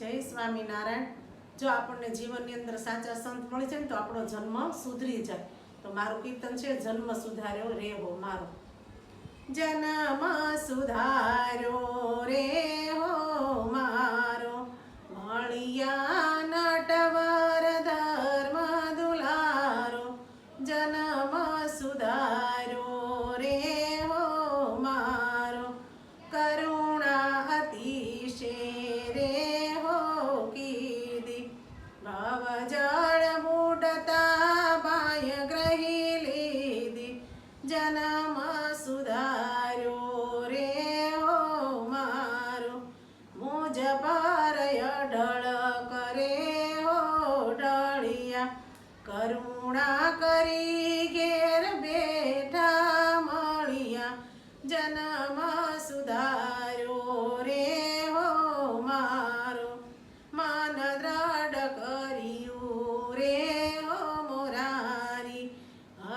જય સ્વામિનારાયણ. જો આપણને જીવનની અંદર સાચા સંત મળી જાય ને તો આપણો જન્મ સુધરી જાય. તો મારું કીર્તન છે, જન્મ સુધાર્યો રેવો મારો. જન્મ સુધાર્યો રે હો મારો. મળિયા નટવર ધર્મ દુલારો. જન્મ ગ્રહી લીધી જન્મ સુધાર્યો રે હો મારો મુજ પર અઢળ કરે હો ઢળિયા કરુણા કરી ઘેર બેઠા મળ્યા જન્મ સુધાર્યો રે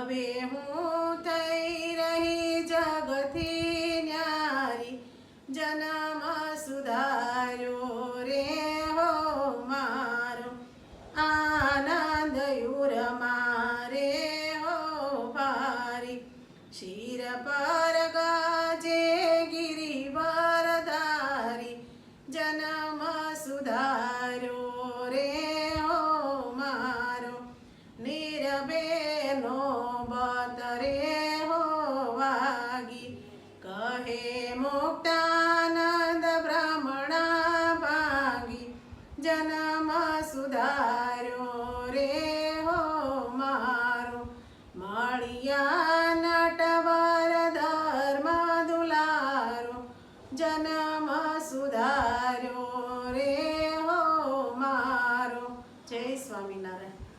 હવે હું થઈ રહી જગથી ન્યારી. જન્મ સુધાર્યો રે હો મારો. આનંદ યુર મારે હો ભારી. શિર પર ગાજે ગિરી ધારી. જન્મ સુધાર્યો રે હો મારો. નીરબેનો મુક્તાનંદ બ્રાહ્મણા ભાગી જન્મ સુધાર્યો રે હો મારો માળિયા નટવર ધર્મ દુલારો જન્મ સુધાર્યો રે હો મારો જય સ્વામિનારાયણ